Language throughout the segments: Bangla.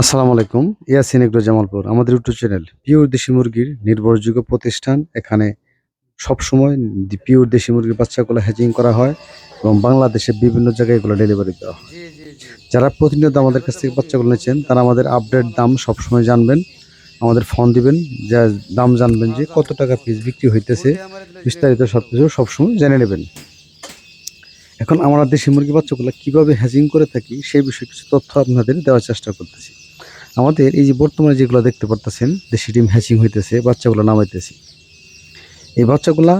আসসালামু আলাইকুম ইয়াসিন এগ্রো জামালপুর আমাদের ইউটিউব চ্যানেল পিওর দেশি মুরগির নির্ভরযোগ্য প্রতিষ্ঠান। এখানে সবসময় পিওর দেশি মুরগির বাচ্চাগুলো হ্যাচিং করা হয় এবং বাংলাদেশের বিভিন্ন জায়গায় এগুলো ডেলিভারি দেওয়া হয়। যারা প্রতিনিয়ত আমাদের কাছ থেকে বাচ্চাগুলো নিচ্ছেন তারা আমাদের আপডেট দাম সবসময় জানবেন আমাদের ফোন দিবেন যা দাম জানবেন যে কত টাকা পিস বিক্রি হইতেছে বিস্তারিত সব কিছু সবসময় জেনে নেবেন। এখন আমরা দেশি মুরগি বাচ্চাগুলো কীভাবে হ্যাচিং করে থাকি সেই বিষয়ে কিছু তথ্য আপনাদের দেওয়ার চেষ্টা করতেছি। আমাদের এই যে বর্তমানে যেগুলো দেখতে পারতেছেন দেশি ডিম হ্যাচিং হইতেছে বাচ্চাগুলো নামাইতেছি। এই বাচ্চাগুলা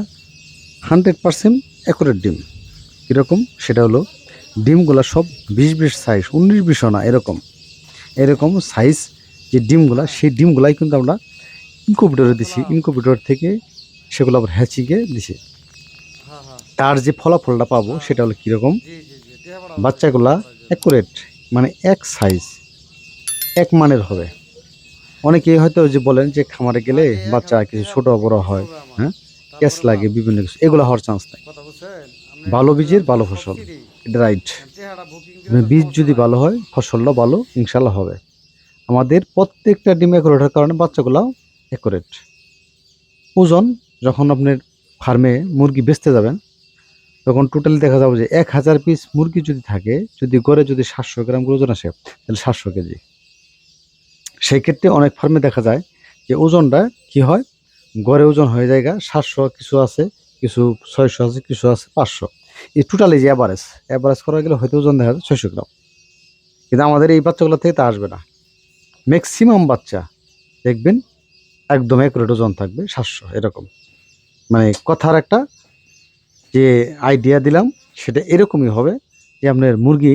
হান্ড্রেড পার্সেন্ট অ্যাকুরেট ডিম। কীরকম? সেটা হলো ডিমগুলা সব বিশ বিশ সাইজ উনিশ বিশ না এরকম। এরকম সাইজ যে ডিমগুলা সেই ডিমগুলাই কিন্তু আমরা ইনকুবেটরে দিছি। ইনকুবেটর থেকে সেগুলো আবার হ্যাচিংয়ে দিছি। হ্যাঁ হ্যাঁ তার যে ফলাফলটা পাবো সেটা হলো কীরকম? বাচ্চাগুলা অ্যাকুরেট মানে এক সাইজ এক মানের হবে। অনেকেই হয়তো যে বলেন যে খামারে গেলে বাচ্চা কিছু ছোট বড় হয় হ্যাঁ? ক্যাশ লাগে, বিভিন্ন কিছু। এগুলো হওয়ার চান্স নাই। ভালো বীজের ভালো ফসল। রাইট মানে বীজ যদি ভালো হয় ফসলটা ভালো ইনশাল্লাহ হবে। আমাদের প্রত্যেকটা ডিম অ্যাকুরেটের কারণে বাচ্চাগুলাও অ্যাকুরেট ওজন, যখন আপনার ফার্মে মুরগি বেচতে যাবেন, তখন টোটালি দেখা যাবে যে এক হাজার পিস মুরগি যদি থাকে, যদি গড়ে যদি সাতশো গ্রাম ওজন আসে, তাহলে সাতশো কেজি। সেই ক্ষেত্রে অনেক ফার্মে দেখা যায় যে ওজনটা কি হয়? গড়ে ওজন হয়ে যায় সাতশো কিছু আছে, কিছু ছয়শো আছে, কিছু আছে পাঁচশো। এই টোটালি যে অ্যাভারেজ অ্যাভারেজ করা গেলে হয়তো ওজন দেখা যায় ছয়শো গ্রাম। কিন্তু আমাদের এই বাচ্চাগুলো থেকে তা আসবে না। ম্যাক্সিমাম বাচ্চা, দেখবেন একদম অ্যাকুরেট ওজন থাকবে সাতশো, এরকম। মানে কথার একটা যে আইডিয়া দিলাম, সেটা এরকমই হবে যে আপনার মুরগি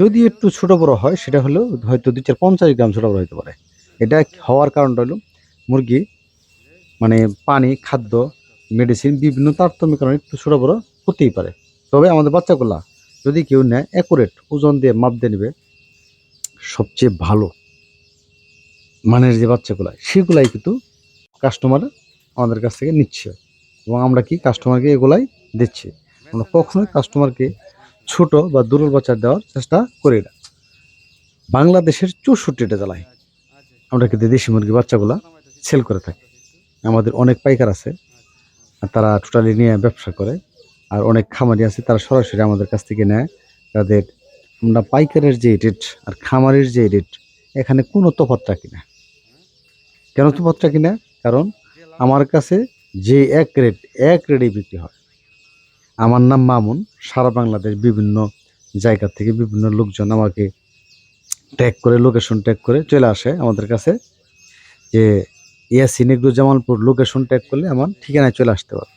যদি একটু ছোট বড় হয়, সেটা হলো হয়তো দু চার পঞ্চাশ গ্রাম ছোট বড় হতে পারে। এটা হওয়ার কারণটা হলো মুরগি মানে পানি, খাদ্য মেডিসিন বিভিন্ন তারতম্যের কারণে একটু ছোট বড় হতেই পারে। তবে আমাদের বাচ্চাগুলা যদি কেউ নেয় অ্যাকুরেট ওজন দিয়ে মাপ দিয়ে নেবে, সবচেয়ে ভালো মানের যে বাচ্চাগুলা, সেগুলাই কিন্তু কাস্টমার আমাদের কাছ থেকে নিচ্ছে। এবং আমরা কি কাস্টমারকে এগুলাই দিচ্ছি? আমরা কখনোই কাস্টমারকে ছোট বা দুর্বল বাচ্চা দেওয়ার চেষ্টা করি না। বাংলাদেশের চৌষট্টিটা জেলায় আমরা কিন্তু দেশি মুরগি বাচ্চাগুলা সেল করে থাকি। আমাদের অনেক পাইকার আছে তারা টোটালি নিয়ে ব্যবসা করে, আর অনেক খামারি আছে, তারা সরাসরি আমাদের কাছ থেকে নেয়। তাদের আমরা পাইকারের যে রেট আর খামারের যে রেট এখানে কোনো তফাৎ রাখি না কেন তফাৎ রাখি না কারণ আমার কাছে যে এক রেট এক রেটেই বিক্রি হয়। আমার নাম মামুন। সারা বাংলাদেশ বিভিন্ন জায়গা থেকে বিভিন্ন লোকজন আমাকে ট্যাগ করে লোকেশন ট্যাগ করে চলে আসে আমাদের কাছে। যে Yasin agro Jamalpur location tag করলে আমার ঠিকানায় চলে আসতে পারবে।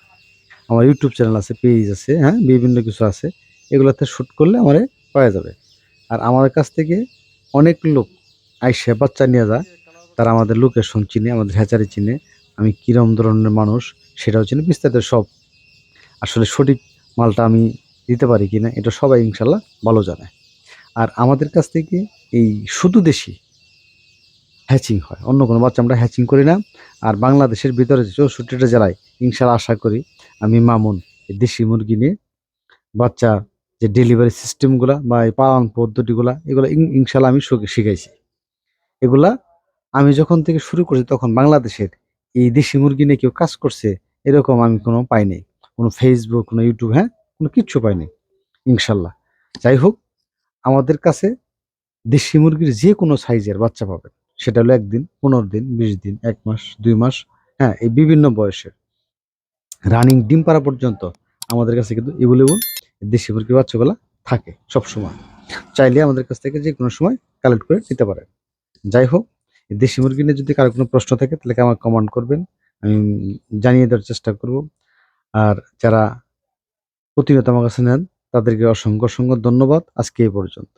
আমার ইউটিউব চ্যানেল আছে পেজ আছে হ্যাঁ বিভিন্ন কিছু আছে। এগুলোতে শ্যুট করলে আমার পাওয়া যাবে। আর আমার কাছ থেকে অনেক লোক আইসে বাচ্চা নিয়ে যায়, তারা আমাদের লোকেশন চিনে, আমাদের হ্যাচারি চিনে। আমি কীরম ধরনের মানুষ সেটাও চিনি, বিস্তারিত সব আসলে সঠিক মালটা আমি দিতে পারি কি না এটা সবাই ইনশাল্লাহ ভালো জানে। আর আমাদের কাছ থেকে এই শুধু দেশি হ্যাচিং হয়। অন্য কোনো বাচ্চা আমরা হ্যাচিং করি না। আর বাংলাদেশের ভিতরে চৌষট্টিটা জেলায় ইনশাল্লাহ আশা করি আমি মামুন, এই দেশি মুরগি নিয়ে বাচ্চা যে ডেলিভারি সিস্টেমগুলা বা এই পালন পদ্ধতিগুলো, এগুলো ইন- ইনশাল্লাহ আমি শিখ- শিখাইছি। এগুলা আমি যখন থেকে শুরু করছি তখন বাংলাদেশের এই দেশি মুরগি নিয়ে কেউ কাজ করছে, এরকম আমি কোনো পাইনি কোনো ফেসবুক কোনো ইউটিউব হ্যাঁ? কোনো কিচ্ছু পাইনি, ইনশাল্লাহ। যাই হোক, আমাদের কাছে দেশি মুরগির যে কোনো সাইজের বাচ্চা পাবেন। সেটা হলো একদিন, পনেরো দিন, বিশ দিন, এক মাস, দুই মাস হ্যাঁ এই বিভিন্ন বয়সের। রানিং ডিম পাড়া পর্যন্ত আমাদের কাছে কিন্তু এভেলেবল দেশি মুরগির বাচ্চাগুলো থাকে সব সময় চাইলে আমাদের কাছ থেকে যে কোনো সময় কালেক্ট করে নিতে পারেন। যাই হোক দেশি মুরগি নিয়ে যদি কারও কোনো প্রশ্ন থাকে, তাহলে আমার কমেন্ট করবেন। আমি জানিয়ে দেওয়ার চেষ্টা করব। আর যারা প্রতিনিয়ত আমার কাছে নেন তাদেরকে অসংখ্য অসংখ্য ধন্যবাদ। আজকে এই পর্যন্ত